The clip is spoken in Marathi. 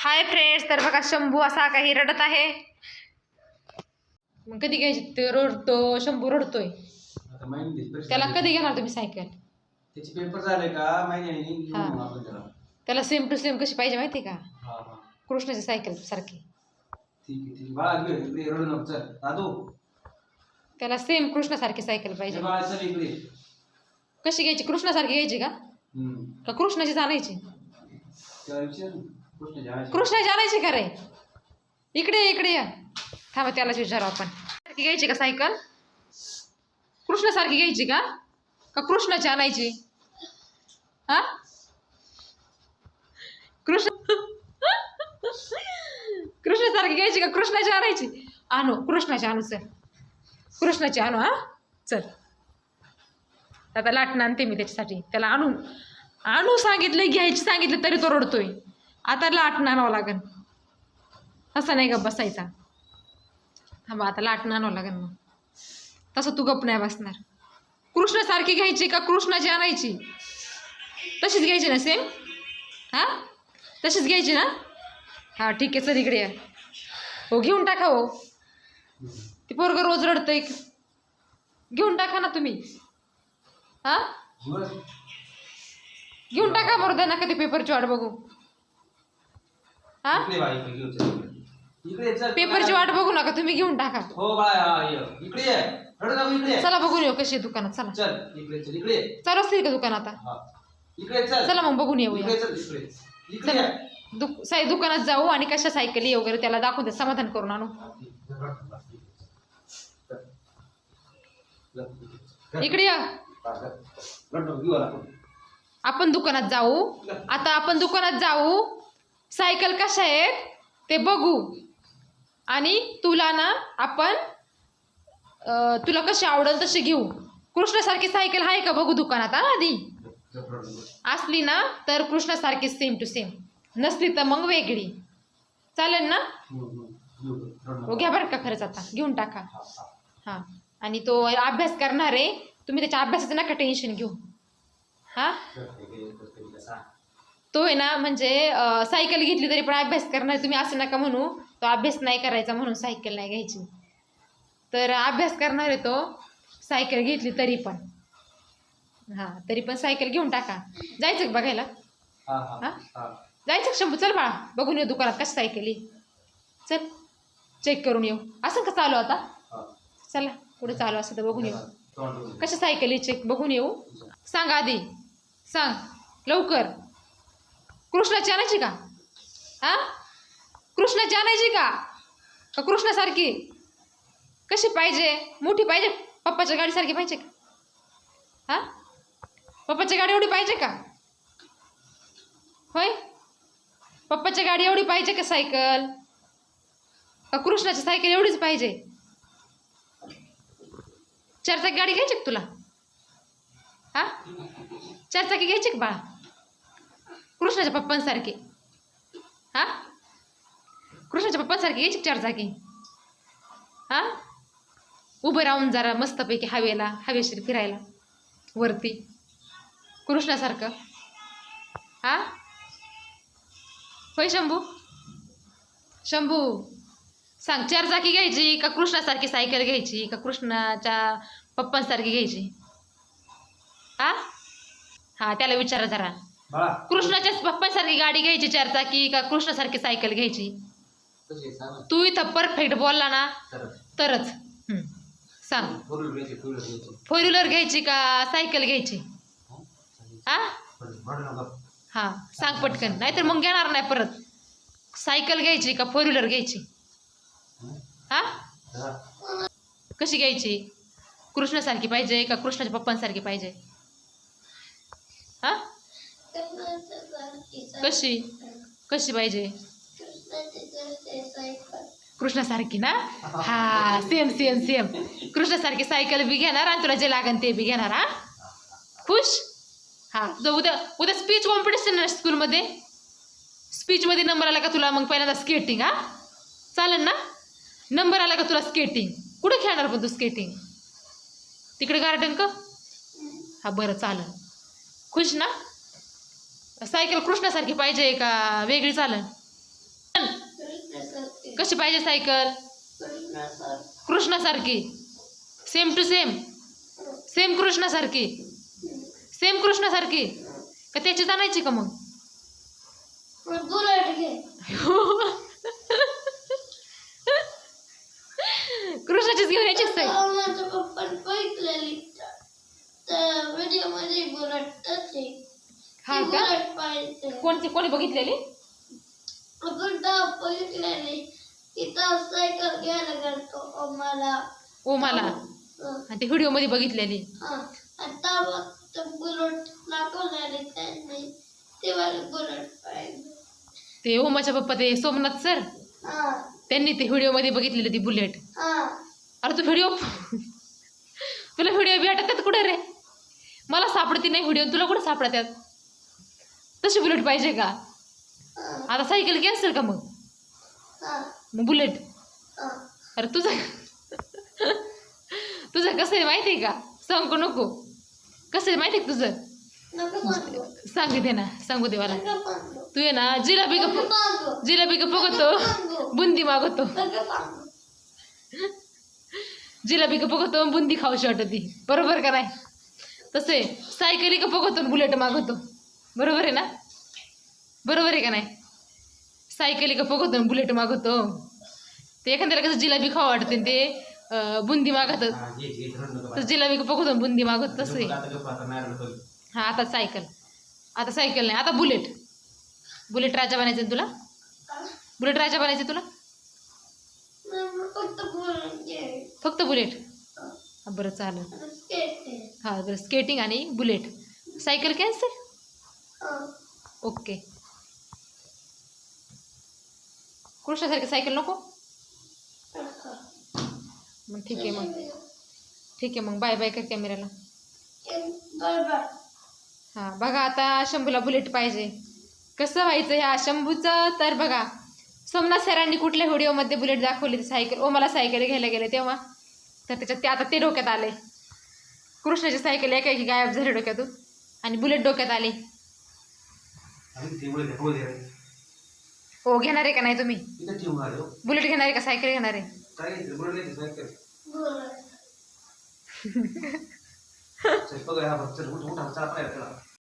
हाय फ्रेंड्स तर बघा शंभू असा काही रडत आहे. मग कधी घ्यायची? ते रडतो शंभू रडतोय. आता त्याला कधी घेणार तुम्ही सायकल? त्याचे पेपर झाले का? महिन्याने घेऊन हा. येऊ आपण त्याला. त्याला सेम टू सेम कशी पाहिजे माहिती का? हा हा. कृष्णाची सायकल सारखी. ठीक आहे ठीक आहे. बाळा घे इकडे रडू नको चल. दादू. त्याला सेम कृष्णासारखी सायकल हे पाहिजे बाळा चल इकडे. कशी घ्यायची? कृष्णासारखी घ्यायची का? हम्म. का कृष्णाची आणायची त्याला विचार कृष्ण जायचं खरे का रे? इकडे ये, इकडे या. थांबा त्यालाच विचारू आपण. सारखी घ्यायची का सायकल? कृष्णासारखी घ्यायची का? का कृष्णाची आणायची? हा? कृष्ण कृष्णासारखी घ्यायची का? कृष्णाची आणायची? आणू कृष्णाची आणू चल. कृष्णाची आणू हा? चल. आता लाटणं आणते मी त्याच्यासाठी. त्याला आणू आणू सांगितलं घ्यायची सांगितलं तरी तो रडतोय. आता लाटणं आणावं लागन. तसं नाही गप बसायचा. थांबा आता लाटणं आणावं लागन मग. तसं तू गप नाही बसणार. कृष्णासारखी घ्यायची का कृष्णाची आणायची? तशीच घ्यायची ना सेम हां? तशीच घ्यायची ना? हां ठीक आहे चल इकडे या. हो घेऊन टाका हो. ती पोरगं रोज रडतंय. घेऊन टाका ना तुम्ही. हां. घेऊन टाका बरं द्या नका ते पेपरची वाट बघू. हां? इकडे बाळा इकडे घेऊ चल इकडे. इकडे चल पेपरची वाट बघू नका तुम्ही घेऊन टाका. हो बाळा हा ये. इकडे ये. रडू नको इकडे ये. चला बघून येऊ कशी आहे दुकानात चला. चल इकडे चल इकडे ये. चालू असतील का दुकान आता? हा. इकडे चल. चला मग बघून येऊया. इकडे चल इकडे. इकडे चला. ये. दुक साई दुकानात जाऊ आणि कशा सायकली वगैरे त्याला दाखवून दे समाधान करून आणू. इकडे या. आपण दुकानात जाऊ. आता आपण दुकानात जाऊ. सायकल कशा आहेत? ते बघू. आणि तुला ना आपण तुला कशी आवडेल तशी घेऊ. कृष्णासारखी सायकल आहे का बघू दुकानात? हा आधी. असली ना तर कृष्णासारखी सेम टू सेम नसली तर मग वेगळी. चालेल ना? हो घ्या बरं का खरंच आता. घेऊन टाका. हा, हां आणि तो अभ्यास करणार आहे. तुम्ही त्याच्या अभ्यासाचं नका टेन्शन घेऊ. हां? तो आहे ना म्हणजे सायकल घेतली तरी पण अभ्यास करणार तुम्ही असं नका म्हणू. तो अभ्यास नाही करायचा म्हणून सायकल नाही घ्यायची. तर अभ्यास करणार आहे तो सायकल घेतली तरी पण. हां तरी पण सायकल घेऊन टाका. जायचं का बघायला? हा. जायचं शंभू? चल बाळा बघून येऊ दुकानात कशी सायकल आहे चल चेक करून येऊ. असं का चालू आता. चला पुढे चालू असं तर बघून येऊ. कशा सायकली चेक बघून येऊ. सांग आधी. सांग. लवकर. कृष्णाची आणायची का? हा? कृष्णाची आणायची का? का कृष्णासारखी? कशी पाहिजे? मोठी पाहिजे? पप्पाच्या गाडीसारखी पाहिजे का? हा? पप्पाच्या गाडी एवढी पाहिजे का? होय? पप्पाच्या गाडी एवढी पाहिजे का सायकल? का कृष्णाची सायकल एवढीच पाहिजे? चारचाकी गाडी घ्यायची का तुला? हा? चारचाकी घ्यायची का बाळा? कृष्णाच्या पप्पांसारखी. हा? कृष्णाच्या पप्पांसारखी घ्यायची चार चारचाकी हा? उभं राहून जरा मस्तपैकी हवेला हवेशीर फिरायला. वरती. कृष्णासारखं. हा? होय शंभू? शंभू सांग चार चाकी घ्यायची का कृष्णासारखी सायकल घ्यायची का कृष्णाच्या पप्पांसारखी घ्यायची? हा? हा त्याला विचारा जरा. बाळा कृष्णाच्या पप्पांसारखी गाडी घ्यायची चारचाकी का कृष्णासारखी सायकल घ्यायची. तू इथं परफेक्ट बोलला ना तर तरच. हं. सांग. फोर व्हीलर घ्यायची, का सायकल घ्यायची? हा? हा. हा सांग पटकन. नाहीतर मग घेणार नाही परत. सायकल घ्यायची का फोर व्हीलर घ्यायची? हा. कशी घ्यायची? कृष्णासारखी पाहिजे का कृष्णाच्या पप्पांसारखी पाहिजे? हा? कशी? कशी पाहिजे? कृष्णासारखी ना? हा सेम सेम सेम कृष्णासारखी सायकल बी घेणार आणि तुला जे लागन ते बी घेणार हा? खुश? हा जो उद्या उद्या स्पीच कॉम्पिटिशन ना स्कूलमध्ये स्पीचमध्ये नंबर आला का तुला? मग पहिल्यांदा स्केटिंग हा? चालेल ना? नंबर आला का तुला स्केटिंग कुठे खेळणार पण तू स्केटिंग तिकडे गार्डन का? हा बरं चालेल. खुश ना? सायकल कृष्णासारखी पाहिजे का? वेगळी चालन. कशी पाहिजे सायकल? कृष्णासारखी. सेम टू सेम सेम कृष्णासारखी. सेम कृष्णासारखी. का त्याची जाणायची का मग? बुलेट घे कृष्णाचीच घेऊन यायची सायकल हा का? कोणती कोणी बघितलेली? आपण बघितलेली. तिथं सायकल घ्यायला गेलतो मला ओ मला आणि ते व्हिडिओमध्ये बघितलेली. हा. तेव्हा ते बुलेट दाखवलेली त्यांनी. ते मला बुलेट पाहिजे. ते ओमाच्या पप्पा ते सोमनाथ सर हा. त्यांनी ते व्हिडिओमध्ये बघितलेली ती बुलेट. अरे तू व्हिडिओ तुला व्हिडिओ भेटतात कुठे रे? मला सापडती नाही व्हिडिओ तुला कुठे सापडतात? तशी बुलेट पाहिजे का? आता सायकल कॅन्सल का मग? मग बुलेट. अरे तुझं तुझं कसं आहे माहिती आहे का? सांगू नको. कसं आहे माहिती आहे तुझं? नको सांगू दे ना सांगू दे मला. तू ये ना जिलाबी का नको सांगू जिलाबी का बघतो. बुंदी मागवतो. नको जिलाबी का बघतो बुंदी खाऊशी वाटत ती. बरोबर का नाही? तसे सायकली का बघतो बुलेट मागवतो. बरोबर आहे ना? बरोबर आहे का नाही? सायकली का बघतो बुलेट मागवतो. ते एखाद्याला कसं जिलाबी खाऊ वाटते ते बुंदी हा, नका तर. जिलाबी का बघतो बुंदी मागत तसं. हा आता सायकल. आता सायकल नाही आता बुलेट. बुलेट राजा बनायचं आहे तुला? बुलेट राजा बनायचं आहे तुला? फक्त बुलेट? घे फक्त बुलेट हा, बरं चालेल. हा बरं स्केटिंग आणि बुलेट. Cycle cancel? ओके. कृष्णासारखी सायकल नको? मग ठीक आहे मग. ठीक आहे मग. बाय बाय कर कॅमेऱ्याला हां बघा आता शंभूला बुलेट पाहिजे. कसं व्हायचं ह्या शंभूचं? तर बघा सोमनाथ सरांनी कुठल्या व्हिडिओमध्ये बुलेट दाखवली ती सायकल ओ मला सायकल घ्यायला गेले तेव्हा. तर त्याच्यात ते आता ते डोक्यात आले. कृष्णाची सायकल एकाएकी गायब झाली डोक्यातून. आणि बुलेट डोक्यात आली. हो घेणार आहे का नाही तुम्ही इथं आले हो. बुलेट घेणार आहे का सायकल घेणार आहे काय नाही सायकल. बुलेट हा उठ, उठ, हा, पाय.